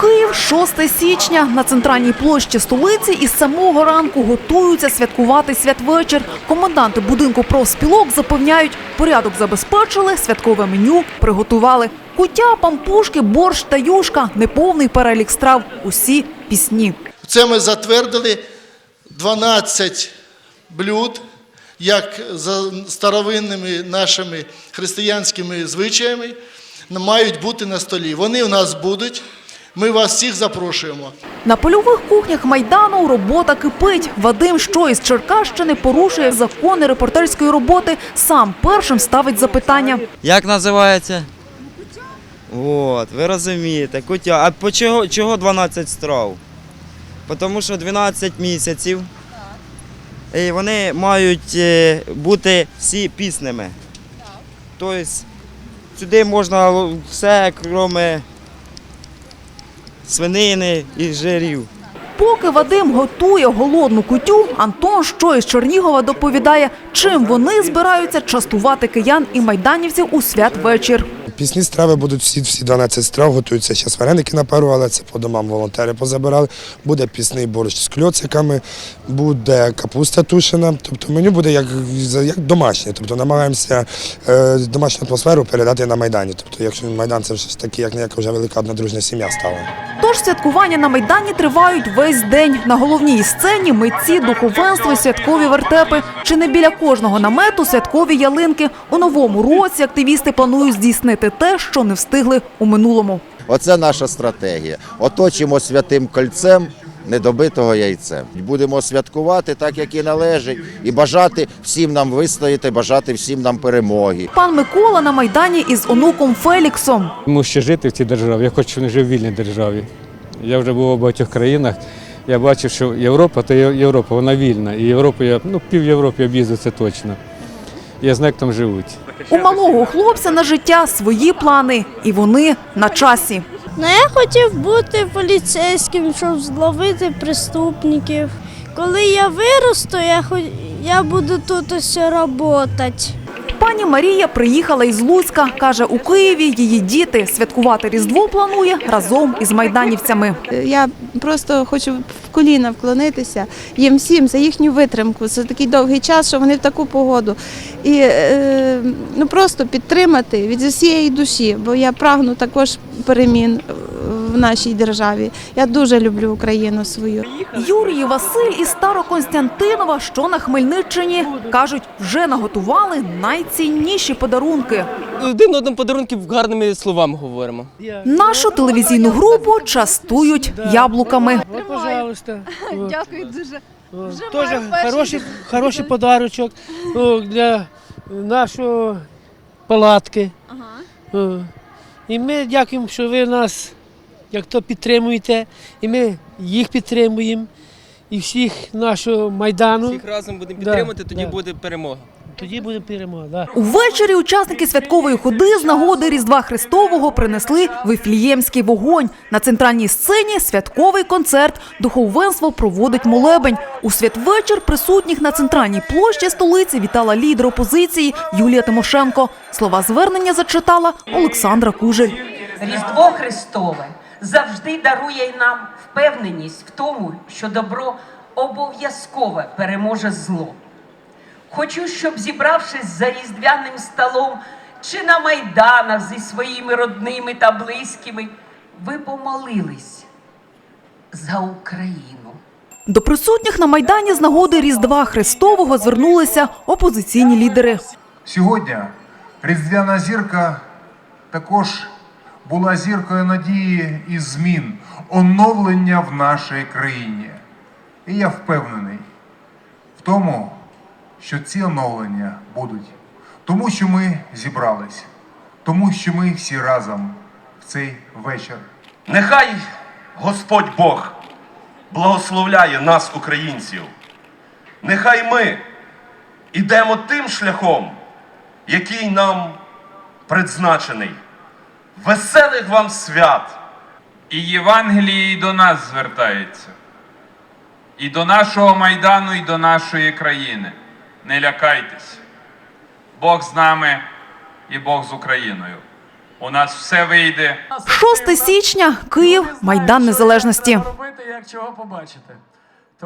Київ 6 січня на центральній площі столиці із самого ранку готуються святкувати святвечір. Коменданти будинку профспілок запевняють, порядок забезпечили, святкове меню приготували. Куття, пампушки, борщ та юшка, неповний перелік страв, усі пісні. Це ми затвердили 12 блюд, як за старовинними нашими християнськими звичаями, мають бути на столі. Вони у нас будуть. Ми вас всіх запрошуємо. На польових кухнях Майдану робота кипить. Вадим, що із Черкащини порушує закони репортерської роботи, сам першим ставить запитання. Як називається? От, ви розумієте, кутя. А по чого, чого 12 страв? Тому що 12 місяців. І вони мають е, бути всі пісними. Тобто сюди можна все, крім свинини і жирів. Поки Вадим готує голодну кутю, Антон, що із Чернігова, доповідає, чим вони збираються частувати киян і майданівців у святвечір. Пісні страви будуть всі, всі 12 страв, готуються зараз вареники напарували, це по домам волонтери позабирали. Буде пісний борщ з кльоциками, буде капуста тушена. Тобто меню буде як, як домашнє. Тобто намагаємося е, домашню атмосферу передати на Майдані. Тобто, якщо Майдан це вже таки, як ніяка вже велика однодружня сім'я стала. Тож святкування на Майдані тривають весь день. На головній сцені митці, духовенство святкові вертепи. Чи не біля кожного намету святкові ялинки. У новому році активісти планують здійснити те, що не встигли у минулому. Оце наша стратегія. Оточимо святим кольцем недобитого яйцем. Будемо святкувати так, як і належить, і бажати всім нам вистояти, бажати всім нам перемоги. Пан Микола на Майдані із онуком Феліксом. Йому ще жити в цій державі. Я хочу, щоб він жив в вільній державі. Я вже був у багатьох країнах. Я бачив, що Європа то Європа, вона вільна. І Європу я ну пів Європи об'їздив, це точно. Я знаю, як там живуть. У малого хлопця на життя свої плани, і вони на часі. Ну, я хотів бути поліцейським, щоб зловити преступників. Коли я виросту, я, хо- я буду тут ось працювати. Пані Марія приїхала із Луцька. Каже, у Києві її діти святкувати Різдво планує разом із майданівцями. Я просто хочу в коліна вклонитися їм всім за їхню витримку. Це такий довгий час, що вони в таку погоду. І е, ну просто підтримати від усієї душі, бо я прагну також перемін е, в нашій державі. Я дуже люблю Україну свою. Юрій і Василь із Староконстянтинова, що на Хмельниччині, кажуть, вже наготували найцінніші подарунки. Один одному подарунки гарними словами говоримо. Нашу телевізійну групу частують яблуками. Пожалуйста. Дякую дуже. Вот. Тоже хороший, хороший подарочок для нашої палатки. О. І ми дякуємо, що ви нас як то підтримуєте, і ми їх підтримуємо, і всіх нашого майдану. Всіх разом будемо Да, підтримувати, тоді да. буде перемога. Тоді буде перемога. Да. Увечері учасники святкової ходи з нагоди Різдва Христового принесли вифліємський вогонь. На центральній сцені святковий концерт. Духовенство проводить молебень. У святвечір присутніх на центральній площі столиці вітала лідер опозиції Юлія Тимошенко. Слова звернення зачитала Олександра Кужель. Різдво Христове завжди дарує нам впевненість в тому, що добро обов'язково переможе зло. Хочу, щоб зібравшись за різдвяним столом чи на майданах зі своїми родними та близькими, ви помолились за Україну. До присутніх на майдані з нагоди Різдва Христового звернулися опозиційні лідери. Сьогодні різдвяна зірка також була зіркою надії і змін, оновлення в нашій країні. І я впевнений в тому, що ці оновлення будуть. Тому що ми зібрались, тому що ми всі разом в цей вечір. Нехай Господь Бог благословляє нас, українців. Нехай ми ідемо тим шляхом, який нам предзначений. Веселих вам свят! І Євангеліє і до нас звертається. І до нашого Майдану, і до нашої країни. Не лякайтесь. Бог з нами і Бог з Україною. У нас все вийде. 6 січня, Київ, Майдан Незалежності. робити, як чого побачити.